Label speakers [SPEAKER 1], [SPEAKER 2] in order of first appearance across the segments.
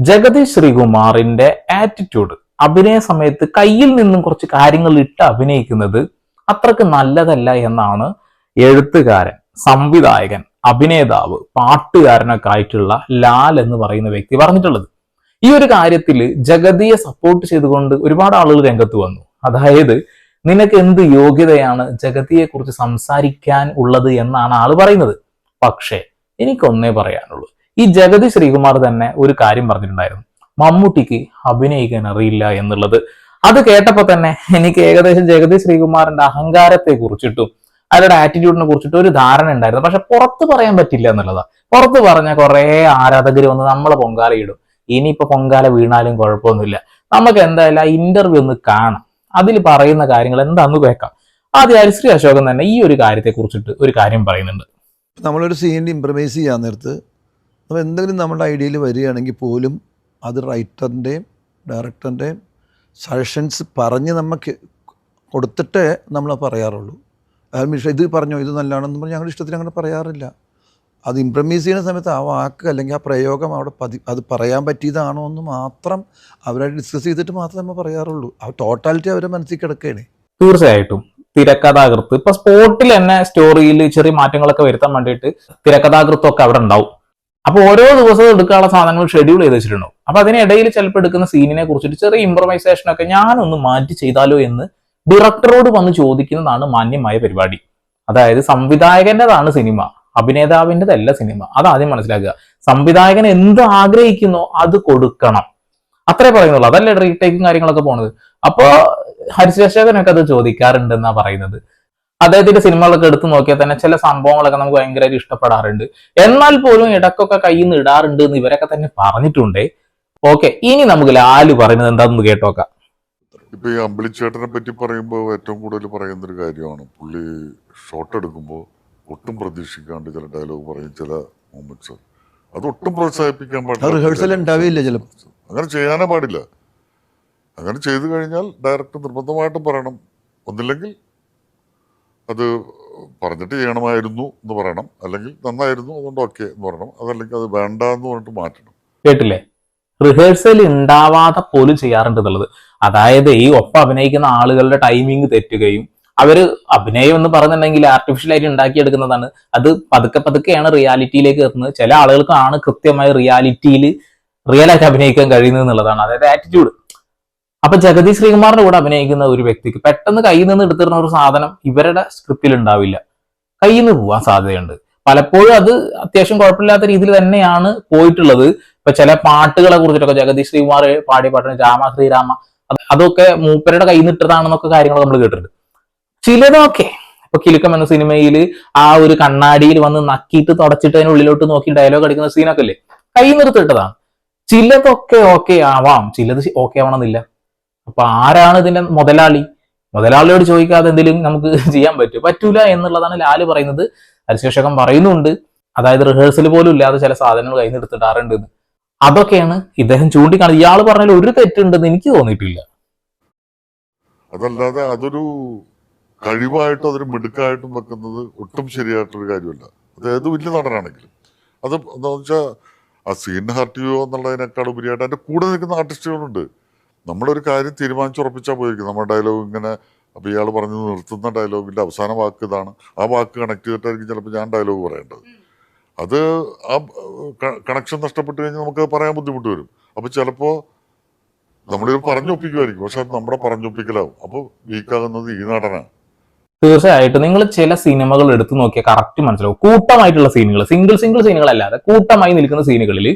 [SPEAKER 1] Jagathy ശ്രീകുമാറിന്റെ attitude അഭിനയ സമയത്ത് കയ്യിൽ നിന്നും കുറച്ച് കാര്യങ്ങൾ ഇട്ട് അഭിനയിക്കുന്നത് അത്രയ്ക്ക് നല്ലതല്ല എന്നാണ് എഴുത്തുകാരൻ സംവിധായകൻ അഭിനേതാവ് പാട്ടുകാരനൊക്കെ ആയിട്ടുള്ള ലാൽ എന്ന് പറയുന്ന വ്യക്തി പറഞ്ഞിട്ടുള്ളത്. ഈ ഒരു കാര്യത്തിൽ ജഗതിയെ സപ്പോർട്ട് ചെയ്തുകൊണ്ട് ഒരുപാട് ആളുകൾ രംഗത്ത് വന്നു. അതായത് നിനക്ക് എന്ത് യോഗ്യതയാണ് ജഗതിയെ കുറിച്ച് സംസാരിക്കാൻ ഉള്ളത് എന്നാണ് ആൾ പറയുന്നത്. പക്ഷേ എനിക്കൊന്നേ പറയാനുള്ളൂ. ഈ ജഗതി ശ്രീകുമാർ തന്നെ ഒരു കാര്യം പറഞ്ഞിട്ടുണ്ടായിരുന്നു. മമ്മൂട്ടിക്ക് അഭിനയിക്കാൻ അറിയില്ല എന്നുള്ളത്. അത് കേട്ടപ്പോൾ തന്നെ എനിക്ക് ഏകദേശം ജഗതി ശ്രീകുമാറിന്റെ അഹങ്കാരത്തെ കുറിച്ചിട്ടും അവരുടെ ആറ്റിറ്റ്യൂഡിനെ കുറിച്ചിട്ടും ഒരു ധാരണ ഉണ്ടായിരുന്നു. പക്ഷെ പുറത്ത് പറയാൻ പറ്റില്ല എന്നുള്ളതാ. പുറത്ത് പറഞ്ഞ കുറെ ആരാധകർ വന്ന് നമ്മളെ പൊങ്കാല ഇടും. ഇനിയിപ്പോ പൊങ്കാല വീണാലും കുഴപ്പമൊന്നുമില്ല. നമുക്ക് എന്തായാലും ആ ഇന്റർവ്യൂ ഒന്ന് കാണാം. അതിൽ പറയുന്ന കാര്യങ്ങൾ എന്താന്ന് കേൾക്കാം. ആദ്യം ശ്രീ അശോകൻ തന്നെ ഈ ഒരു കാര്യത്തെ കുറിച്ചിട്ട് ഒരു കാര്യം പറയുന്നുണ്ട്.
[SPEAKER 2] നമ്മളൊരു സീനിൽ ഇമ്പ്രമൈസ് ചെയ്യാൻ നേരത്ത് നമ്മൾ എന്തെങ്കിലും നമ്മുടെ ഐഡിയയിൽ വരികയാണെങ്കിൽ പോലും അത് റൈറ്ററിന്റെയും ഡയറക്ടറിന്റെയും സജഷൻസ് പറഞ്ഞ് നമുക്ക് കൊടുത്തിട്ടേ നമ്മൾ പറയാറുള്ളൂ. മിഷ ഇത് പറഞ്ഞോ ഇത് നല്ലതാണെന്ന് പറഞ്ഞ് ഞങ്ങളുടെ ഇഷ്ടത്തിന് അങ്ങനെ പറയാറില്ല. അത് ഇമ്പ്രമൈസ് ചെയ്യുന്ന സമയത്ത് ആ വാക്ക് അല്ലെങ്കിൽ ആ പ്രയോഗം അവിടെ പതി അത് പറയാൻ പറ്റിയതാണോ എന്ന് മാത്രം അവരായിട്ട് ഡിസ്കസ് ചെയ്തിട്ട് മാത്രമേ നമ്മൾ പറയാറുള്ളൂ. ആ ടോട്ടാലിറ്റി അവരെ മനസ്സിൽ കിടക്കുകയാണ്.
[SPEAKER 1] തീർച്ചയായിട്ടും. തിരക്കഥാകൃത്ത്. ഇപ്പൊ സ്പോട്ടിൽ തന്നെ സ്റ്റോറിയിൽ ചെറിയ മാറ്റങ്ങളൊക്കെ വരുത്താൻ വേണ്ടിയിട്ട് തിരക്കഥാകൃത്തൊക്കെ അവിടെ ഉണ്ടാവും. അപ്പൊ ഓരോ ദിവസവും എടുക്കാനുള്ള സാധനങ്ങൾ ഷെഡ്യൂൾ ചെയ്ത് വെച്ചിട്ടുണ്ടാവും. അപ്പൊ അതിനിടയിൽ ചിലപ്പോൾ എടുക്കുന്ന സീനിനെ കുറിച്ചിട്ട് ചെറിയ ഇംപ്രവൈസേഷൻ ഒക്കെ ഞാനൊന്ന് മാറ്റി ചെയ്താലോ എന്ന് ഡയറക്ടറോട് വന്ന് ചോദിക്കുന്നതാണ് മാന്യമായ പരിപാടി. അതായത് സംവിധായകന്റേതാണ് സിനിമ അഭിനേതാവിന്റെതല്ല സിനിമ. അത് ആദ്യം മനസ്സിലാക്കുക. സംവിധായകൻ എന്ത് ആഗ്രഹിക്കുന്നോ അത് കൊടുക്കണം. അത്രേ പറയുന്നുള്ളൂ. അതല്ലേ റീടേക്കും കാര്യങ്ങളൊക്കെ പോണത്. അപ്പോ ഹരിശേഷകനൊക്കെ അത് ചോദിക്കാറുണ്ടെന്നാ പറയുന്നത്. അദ്ദേഹത്തിന്റെ സിനിമകളൊക്കെ എടുത്തു നോക്കിയാൽ തന്നെ ചില സംഭവങ്ങളൊക്കെ നമുക്ക് ഭയങ്കരമായിട്ട് ഇഷ്ടപ്പെടാറുണ്ട്. എന്നാൽ പോലും ഇടക്കൊക്കെ കയ്യിൽ നിന്ന് ഇടാറുണ്ട് എന്ന് ഇവരൊക്കെ തന്നെ പറഞ്ഞിട്ടുണ്ട്. ഓക്കെ ഇനി നമുക്ക് ലാൽ പറയുന്നത് എന്താണെന്ന് കേട്ടോക്കാം.
[SPEAKER 3] ഇപ്പൊ ഈ അമ്പിളിച്ചേട്ടനെ പറ്റി പറയുമ്പോൾ ഏറ്റവും കൂടുതൽ പറയുന്ന ഒരു കാര്യമാണ്. പുള്ളി ഷോട്ട് എടുക്കുമ്പോൾ ഒട്ടും പ്രതീക്ഷിക്കാണ്ട് ചില ഡയലോഗ് പറയും ചില മൂമെന്റ്സ് അത് ഒട്ടും പ്രോത്സാഹിപ്പിക്കാൻ
[SPEAKER 2] പാടില്ല. റിഹേഴ്സൽ ഉണ്ടാവില്ല ചിലപ്പോൾ
[SPEAKER 3] അങ്ങനെ ചെയ്യാനേ പാടില്ല. അങ്ങനെ ചെയ്തു കഴിഞ്ഞാൽ ഡയറക്ടർ നിർബന്ധമായിട്ടും പറയണം. ഒന്നില്ലെങ്കിൽ അത് പറഞ്ഞിട്ട് ചെയ്യണമായിരുന്നു എന്ന് പറയണം. അല്ലെങ്കിൽ നന്നായിരുന്നു അതുകൊണ്ട് ഓക്കെ എന്ന് പറയണം. അതല്ലെങ്കിൽ അത് വേണ്ട എന്ന് പറഞ്ഞിട്ട് മാറ്റണം.
[SPEAKER 1] കേട്ടില്ലേ? റിഹേഴ്സൽ ഉണ്ടാവാതെ പോലും ചെയ്യാറുണ്ട് എന്നുള്ളത്. അതായത് ഈ ഒപ്പം അഭിനയിക്കുന്ന ആളുകളുടെ ടൈമിംഗ് തെറ്റുകയും അവർ അഭിനയം എന്ന് പറഞ്ഞിട്ടുണ്ടെങ്കിൽ ആർട്ടിഫിഷ്യൽ ആയിട്ട് ഉണ്ടാക്കിയെടുക്കുന്നതാണ്. അത് പതുക്കെ പതുക്കെയാണ് റിയാലിറ്റിയിലേക്ക് എത്തുന്നത്. ചില ആളുകൾക്കാണ് കൃത്യമായി റിയാലിറ്റിയിൽ റിയൽ ആയിട്ട് അഭിനയിക്കാൻ കഴിയുന്നത് എന്നുള്ളതാണ്. അതായത് ആറ്റിറ്റ്യൂഡ് അപ്പൊ ജഗതി ശ്രീകുമാറിന്റെ കൂടെ അഭിനയിക്കുന്ന ഒരു വ്യക്തിക്ക് പെട്ടെന്ന് കയ്യിൽ നിന്ന് എടുത്തിരുന്ന ഒരു സാധനം ഇവരുടെ സ്ക്രിപ്റ്റിൽ ഉണ്ടാവില്ല. കയ്യിൽ നിന്ന് പോവാൻ സാധ്യതയുണ്ട്. പലപ്പോഴും അത് അത്യാവശ്യം കുഴപ്പമില്ലാത്ത രീതിയിൽ തന്നെയാണ് പോയിട്ടുള്ളത്. ഇപ്പൊ ചില പാട്ടുകളെ കുറിച്ചിട്ടൊക്കെ ജഗതി ശ്രീകുമാർ പാടിയ പാട്ടിന് രാമ ശ്രീരാമ അതൊക്കെ മൂപ്പരുടെ കയ്യിൽ നിന്ന് ഇട്ടതാണെന്നൊക്കെ കാര്യങ്ങൾ നമ്മൾ കേട്ടിട്ടുണ്ട്. ചിലതൊക്കെ ഇപ്പൊ കിലുക്കം എന്ന സിനിമയിൽ ആ ഒരു കണ്ണാടിയിൽ വന്ന് നക്കിയിട്ട് തുടച്ചിട്ട് അതിനുള്ളിലോട്ട് നോക്കി ഡയലോഗ് അടിക്കുന്ന സീനൊക്കെ അല്ലേ കൈ നിർത്തിട്ടതാണ് ചിലതൊക്കെ ഓക്കെ ആവാം. ചിലത് ഓക്കെ ആവണമെന്നില്ല. അപ്പൊ ആരാണ് ഇതിന്റെ മുതലാളി? മുതലാളിയോട് ചോദിക്കാതെ എന്തെങ്കിലും നമുക്ക് ചെയ്യാൻ പറ്റും? പറ്റൂല എന്നുള്ളതാണ് ലാൽ പറയുന്നത്. ഹരിശേഷകം പറയുന്നുണ്ട്. അതായത് റിഹേഴ്സൽ പോലും ഇല്ലാതെ ചില സാധനങ്ങൾ കയ്യിൽ നിന്ന് എടുത്തിടാറുണ്ട് അതൊക്കെയാണ് ഇദ്ദേഹം ചൂണ്ടിക്കാണുന്നത് ഇയാൾ പറഞ്ഞാൽ ഒരു തെറ്റുണ്ടെന്ന് എനിക്ക് തോന്നിയിട്ടില്ല.
[SPEAKER 3] അതല്ലാതെ അതൊരു കഴിവായിട്ടും അതൊരു മിടുക്കായിട്ടും വെക്കുന്നത് ഒട്ടും ശരിയായിട്ടൊരു കാര്യമല്ല. അതായത് വലിയ നടനാണെങ്കിലും. അത് എന്താ വെച്ചാൽ ആ സീൻ ഹർട്ട് ചെയ്യുമോ എന്നുള്ളതിനേക്കാൾ ഉപരിയായിട്ട് അതിന്റെ കൂടെ നിൽക്കുന്ന ആർട്ടിസ്റ്റുകളുണ്ട് നമ്മളൊരു കാര്യം തീരുമാനിച്ചുറപ്പിച്ചാൽ പോയിരിക്കും നമ്മുടെ ഡയലോഗ് ഇങ്ങനെ അപ്പോൾ ഇയാൾ പറഞ്ഞു നിർത്തുന്ന ഡയലോഗിന്റെ അവസാന വാക്ക് ഇതാണ്. ആ വാക്ക് കണക്ട് ചെയ്തിട്ടായിരിക്കും ചിലപ്പോൾ ഞാൻ ഡയലോഗ് പറയേണ്ടത്. അത് ആ കണക്ഷൻ നഷ്ടപ്പെട്ട് കഴിഞ്ഞാൽ നമുക്ക് പറയാൻ ബുദ്ധിമുട്ട് വരും. അപ്പോൾ ചിലപ്പോൾ നമ്മളിത് പറഞ്ഞൊപ്പിക്കുമായിരിക്കും പക്ഷെ അത് നമ്മുടെ പറഞ്ഞൊപ്പിക്കലാവും. അപ്പോൾ വീക്കാകുന്നത് ഈ നടനാണ്.
[SPEAKER 1] തീർച്ചയായിട്ടും. നിങ്ങൾ ചില സിനിമകൾ എടുത്തു നോക്കിയാൽ കറക്റ്റ് മനസ്സിലാവും. കൂട്ടമായിട്ടുള്ള സീനുകൾ സിംഗിൾ സിംഗിൾ സീനുകൾ അല്ലാതെ കൂട്ടമായി നിൽക്കുന്ന സീനുകളിൽ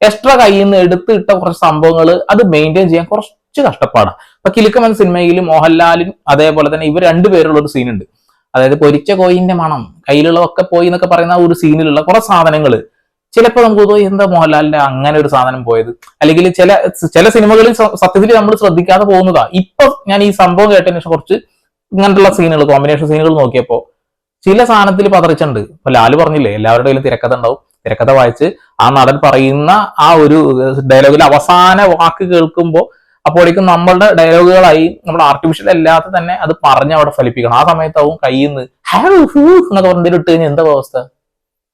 [SPEAKER 1] എക്സ്ട്രാ കയ്യിൽ നിന്ന് എടുത്തിട്ട കുറച്ച് സംഭവങ്ങൾ അത് മെയിന്റെയിൻ ചെയ്യാൻ കുറച്ച് കഷ്ടപ്പാടാണ് ഇപ്പൊ കിലുക്കം എന്ന സിനിമയിൽ മോഹൻലാലും അതേപോലെ തന്നെ ഇവർ രണ്ടുപേരുള്ള ഒരു സീനുണ്ട് അതായത് പൊരിച്ച കോയിന്റെ മണം കയ്യിലുള്ളതൊക്കെ പോയി എന്നൊക്കെ പറയുന്ന ഒരു സീനിലുള്ള കുറെ സാധനങ്ങൾ ചിലപ്പോൾ നമുക്ക് തോന്നി എന്താ മോഹൻലാലിന്റെ അങ്ങനെ ഒരു സാധനം പോയത്? അല്ലെങ്കിൽ ചില ചില സിനിമകളിൽ സത്യത്തിൽ നമ്മൾ ശ്രദ്ധിക്കാതെ പോകുന്നതാ. ഇപ്പൊ ഞാൻ ഈ സംഭവം കേട്ടതിന് ശേഷം കുറച്ച് ഇങ്ങനെയുള്ള സീനുകൾ കോമ്പിനേഷൻ സീനുകൾ നോക്കിയപ്പോ ചില സാധനത്തിൽ പതറിച്ചുണ്ട് ഇപ്പൊ ലാൽ പറഞ്ഞില്ലേ എല്ലാവരുടെ കയ്യിലും തിരക്കഥ ഉണ്ടാവും. തിരക്കഥ വായിച്ച് ആ നടൻ പറയുന്ന ആ ഒരു ഡയലോഗിൽ അവസാന വാക്ക് കേൾക്കുമ്പോൾ അപ്പോഴേക്കും നമ്മളുടെ ഡയലോഗുകളായി നമ്മുടെ ആർട്ടിഫിഷ്യൽ അല്ലാതെ തന്നെ അത് പറഞ്ഞ് അവിടെ ഫലിപ്പിക്കണം. ആ സമയത്താവും കയ്യിൽ നിന്ന് ഹാവ് ഹൂ എന്നൊക്കെ പറഞ്ഞിട്ട് ഇട്ട് കഴിഞ്ഞാൽ എന്താ അവസ്ഥ?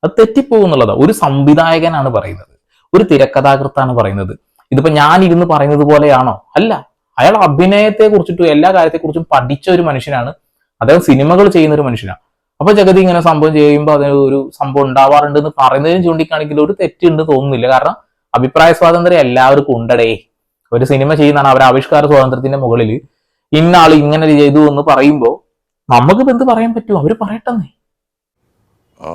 [SPEAKER 1] അത് തെറ്റിപ്പോകുന്നുള്ളതാ ഒരു സംവിധായകനാണ് പറയുന്നത്. ഒരു തിരക്കഥാകൃത്താണ് പറയുന്നത്. ഇതിപ്പോ ഞാൻ ഇരുന്ന് പറയുന്നത് പോലെയാണോ? അല്ല. അയാൾ അഭിനയത്തെ കുറിച്ചിട്ടും എല്ലാ കാര്യത്തെക്കുറിച്ചും പഠിച്ച ഒരു മനുഷ്യനാണ്. അദ്ദേഹം സിനിമകൾ ചെയ്യുന്ന ഒരു മനുഷ്യനാണ്. അപ്പൊ ജഗതി ഇങ്ങനെ സംഭവം ചെയ്യുമ്പോൾ അതിന് ഒരു സംഭവം ഉണ്ടാവാറുണ്ട് എന്ന് പറയുന്നതിന് ചൂണ്ടിക്കാണിക്കൽ ഒരു തെറ്റുണ്ട് തോന്നുന്നില്ല. കാരണം അഭിപ്രായ സ്വാതന്ത്ര്യം എല്ലാവർക്കും ഉണ്ടടേ. ഒരു സിനിമ ചെയ്യുന്നതാണ് അവർ ആവിഷ്കാര സ്വാതന്ത്ര്യത്തിന്റെ മുകളിൽ ഇന്നാൾ ഇങ്ങനെ ചെയ്തു എന്ന് പറയുമ്പോൾ നമുക്ക് എന്ത് പറയാൻ പറ്റും? അവർ പറയട്ടെന്നേ.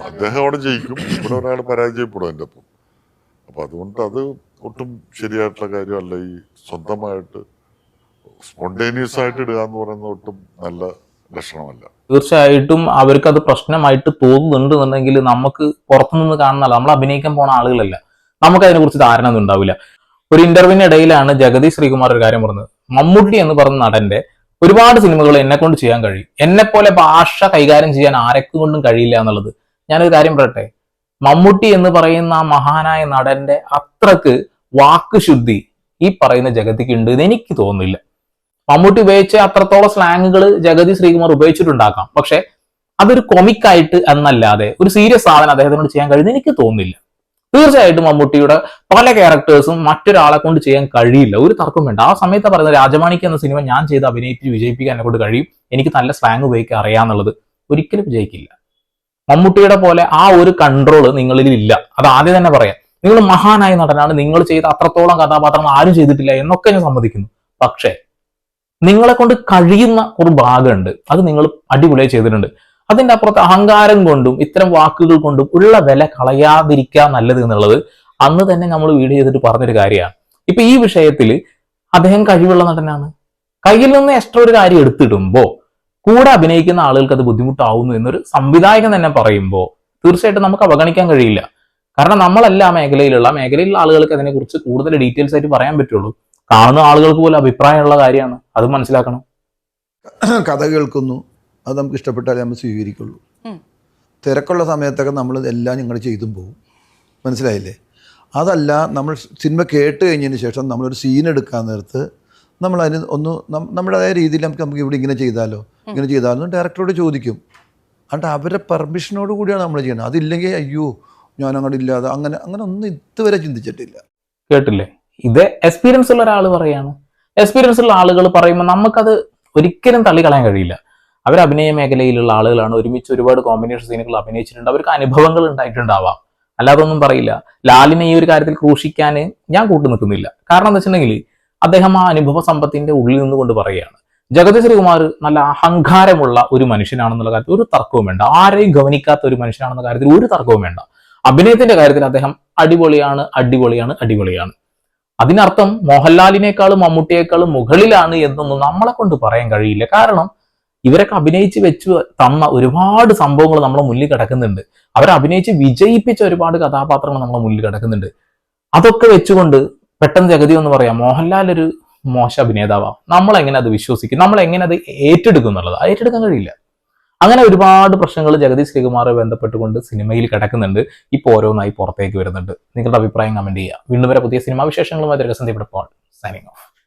[SPEAKER 3] അദ്ദേഹം അവിടെ ജയിക്കും. ഇവിടെ ഒരാൾ പരാജയപ്പെടും എന്റെ ഒപ്പം അപ്പൊ അതുകൊണ്ട് അത് ഒട്ടും ശരിയായിട്ടുള്ള കാര്യമല്ല. ഈ സ്വന്തമായിട്ട് സ്പോണ്ടേനിയസ് ആയിട്ട് ഇടുക എന്ന് പറയുന്നത് ഒട്ടും നല്ല ലക്ഷണമല്ല.
[SPEAKER 1] തീർച്ചയായിട്ടും അവർക്ക് അത് പ്രശ്നമായിട്ട് തോന്നുന്നുണ്ട് എന്നുണ്ടെങ്കിൽ നമുക്ക് പുറത്തുനിന്ന് കാണുന്നല്ല നമ്മൾ അഭിനയിക്കാൻ പോണ ആളുകളല്ല. നമുക്ക് അതിനെക്കുറിച്ച് ധാരണ ഒന്നും ഉണ്ടാവില്ല. ഒരു ഇന്റർവ്യൂവിന് ഇടയിലാണ് ജഗതി ശ്രീകുമാർ ഒരു കാര്യം പറഞ്ഞത്. മമ്മൂട്ടി എന്ന് പറഞ്ഞ നടന്റെ ഒരുപാട് സിനിമകൾ എന്നെ കൊണ്ട് ചെയ്യാൻ കഴിയും. എന്നെ പോലെ ഭാഷ കൈകാര്യം ചെയ്യാൻ ആരെക്കും കൊണ്ടും കഴിയില്ല എന്നുള്ളത് ഞാനൊരു കാര്യം പറയട്ടെ? മമ്മൂട്ടി എന്ന് പറയുന്ന ആ മഹാനായ നടന്റെ അത്രയ്ക്ക് വാക്കുശുദ്ധി ഈ പറയുന്ന ജഗതിക്ക് ഉണ്ട് എന്ന് എനിക്ക് തോന്നുന്നില്ല. മമ്മൂട്ടി ഉപയോഗിച്ച അത്രത്തോളം സ്ലാങ്ങുകൾ ജഗതി ശ്രീകുമാർ ഉപയോഗിച്ചിട്ടുണ്ടാക്കാം. പക്ഷെ അതൊരു കൊമിക്കായിട്ട് എന്നല്ലാതെ ഒരു സീരിയസ് സാധനം അദ്ദേഹത്തിനോട് ചെയ്യാൻ കഴിയുന്ന എനിക്ക് തോന്നുന്നില്ല. തീർച്ചയായിട്ടും മമ്മൂട്ടിയുടെ പല ക്യാരക്ടേഴ്സും മറ്റൊരാളെ കൊണ്ട് ചെയ്യാൻ കഴിയില്ല. ഒരു തർക്കം വേണ്ട. ആ സമയത്ത് പറയുന്നത് രാജമാണിക്ക് എന്ന സിനിമ ഞാൻ ചെയ്ത് അഭിനയിച്ച് വിജയിപ്പിക്കാൻ എന്നെ കൊണ്ട് കഴിയും. എനിക്ക് നല്ല സ്ലാങ് ഉപയോഗിക്കാൻ അറിയാന്നുള്ളത് ഒരിക്കലും വിജയിക്കില്ല. മമ്മൂട്ടിയുടെ പോലെ ആ ഒരു കൺട്രോൾ നിങ്ങളിൽ ഇല്ല അത് ആദ്യം തന്നെ പറയാം. നിങ്ങൾ മഹാനായ നടനാണ്. നിങ്ങൾ ചെയ്ത അത്രത്തോളം കഥാപാത്രങ്ങൾ ആരും ചെയ്തിട്ടില്ല എന്നൊക്കെ ഞാൻ സമ്മതിക്കുന്നു. പക്ഷേ നിങ്ങളെ കൊണ്ട് കഴിയുന്ന ഒരു ഭാഗമുണ്ട്. അത് നിങ്ങൾ അടിപൊളിയായി ചെയ്തിട്ടുണ്ട്. അതിന്റെ അപ്പുറത്ത് അഹങ്കാരം കൊണ്ടും ഇത്തരം വാക്കുകൾ കൊണ്ടും ഉള്ള വില കളയാതിരിക്കുക നല്ലത് എന്നുള്ളത് അന്ന് തന്നെ നമ്മൾ വീഡിയോ ചെയ്തിട്ട് പറഞ്ഞൊരു കാര്യമാണ്. ഇപ്പൊ ഈ വിഷയത്തിൽ അദ്ദേഹം കഴിവുള്ള നടനാണ്. കയ്യിൽ നിന്ന് എക്സ്ട്രാ ഒരു കാര്യം എടുത്തിടുമ്പോ കൂടെ അഭിനയിക്കുന്ന ആളുകൾക്ക് അത് ബുദ്ധിമുട്ടാവുന്നു എന്നൊരു സംവിധായകൻ തന്നെ പറയുമ്പോൾ തീർച്ചയായിട്ടും നമുക്ക് അവഗണിക്കാൻ കഴിയില്ല. കാരണം നമ്മളല്ല ആ മേഖലയിലുള്ള മേഖലയിലുള്ള ആളുകൾക്ക് അതിനെക്കുറിച്ച് കൂടുതൽ ഡീറ്റെയിൽസ് ആയിട്ട് പറയാൻ പറ്റുള്ളൂ. കാണുന്ന ആളുകൾക്ക് പോലും അഭിപ്രായമുള്ള കാര്യമാണ്. അത് മനസ്സിലാക്കണം.
[SPEAKER 2] കഥ കേൾക്കുന്നു. അത് നമുക്ക് ഇഷ്ടപ്പെട്ടാലേ നമ്മൾ സ്വീകരിക്കുള്ളൂ. തിരക്കുള്ള സമയത്തൊക്കെ നമ്മൾ എല്ലാം ഞങ്ങൾ ചെയ്തും പോകും മനസ്സിലായില്ലേ? അതല്ല നമ്മൾ സിനിമ കേട്ട് കഴിഞ്ഞതിന് ശേഷം നമ്മളൊരു സീൻ എടുക്കാൻ നേരത്ത് നമ്മൾ അതിന് ഒന്ന് നമ്മുടേതായ രീതിയിൽ നമുക്ക് നമുക്ക് ഇവിടെ ഇങ്ങനെ ചെയ്താലോ ഇങ്ങനെ ചെയ്താലോ എന്ന് ഡയറക്ടറോട് ചോദിക്കും. എന്നിട്ട് അവരുടെ പെർമിഷനോട് കൂടിയാണ് നമ്മൾ ചെയ്യുന്നത് അതില്ലെങ്കിൽ അയ്യോ ഞാൻ അങ്ങോട്ട് ഇല്ലാതെ അങ്ങനെ അങ്ങനെ ഒന്നും ഇതുവരെ ചിന്തിച്ചിട്ടില്ല.
[SPEAKER 1] കേട്ടില്ലേ? ഇത് എക്സ്പീരിയൻസ് ഉള്ള ഒരാൾ പറയാണ്. എക്സ്പീരിയൻസ് ഉള്ള ആളുകൾ പറയുമ്പോൾ നമുക്കത് ഒരിക്കലും തള്ളിക്കളയാൻ കഴിയില്ല. അവർ അഭിനയ മേഖലയിലുള്ള ആളുകളാണ്. ഒരുമിച്ച് ഒരുപാട് കോമ്പിനേഷൻ സീനുകൾ അഭിനയിച്ചിട്ടുണ്ട്. അവർക്ക് അനുഭവങ്ങൾ ഉണ്ടായിട്ടുണ്ടാവാം. അല്ലാതെ ഒന്നും പറയില്ല. ലാലിനെ ഈ ഒരു കാര്യത്തിൽ ക്രൂശിക്കാൻ ഞാൻ കൂട്ടു നിൽക്കുന്നില്ല. കാരണം എന്താ വെച്ചിട്ടുണ്ടെങ്കിൽ അദ്ദേഹം ആ അനുഭവ സമ്പത്തിന്റെ ഉള്ളിൽ നിന്നുകൊണ്ട് പറയുകയാണ്. ജഗതി ശ്രീകുമാർ നല്ല അഹങ്കാരമുള്ള ഒരു മനുഷ്യനാണെന്നുള്ള കാര്യത്തിൽ ഒരു തർക്കവും വേണ്ട. ആരെയും ഗവനിക്കാത്ത ഒരു മനുഷ്യനാണെന്ന കാര്യത്തിൽ ഒരു തർക്കവും വേണ്ട. അഭിനയത്തിന്റെ കാര്യത്തിൽ അദ്ദേഹം അടിപൊളിയാണ് അടിപൊളിയാണ് അടിപൊളിയാണ്. അതിനർത്ഥം മോഹൻലാലിനേക്കാളും മമ്മൂട്ടിയേക്കാളും മുകളിലാണ് എന്നൊന്നും നമ്മളെ കൊണ്ട് പറയാൻ കഴിയില്ല. കാരണം ഇവരൊക്കെ അഭിനയിച്ച് വെച്ച് തന്ന ഒരുപാട് സംഭവങ്ങൾ നമ്മളെ മുന്നിൽ കിടക്കുന്നുണ്ട്. അവരഭിനയിച്ച് അഭിനയിച്ച് വിജയിപ്പിച്ച ഒരുപാട് കഥാപാത്രങ്ങൾ നമ്മളെ മുന്നിൽ കിടക്കുന്നുണ്ട്. അതൊക്കെ വെച്ചുകൊണ്ട് പെട്ടെന്ന് ജഗതി എന്ന് പറയാം മോഹൻലാൽ ഒരു മോശ അഭിനേതാവാ. നമ്മൾ എങ്ങനെ അത് വിശ്വസിക്കും? നമ്മൾ എങ്ങനെ അത് ഏറ്റെടുക്കും എന്നുള്ളത്? ഏറ്റെടുക്കാൻ കഴിയില്ല. അങ്ങനെ ഒരുപാട് പ്രശ്നങ്ങൾ ജഗദീഷ് ശ്രീകുമാറെ ബന്ധപ്പെട്ടുകൊണ്ട് സിനിമയിൽ കിടക്കുന്നുണ്ട്. ഇപ്പോൾ ഓരോന്നായി പുറത്തേക്ക് വരുന്നുണ്ട്. നിങ്ങളുടെ അഭിപ്രായം കമന്റ് ചെയ്യുക. വീണ്ടും വരെ പുതിയ സിനിമാ വിശേഷങ്ങളുമായി ഇപ്പോൾ സൈനിങ് ഓഫ്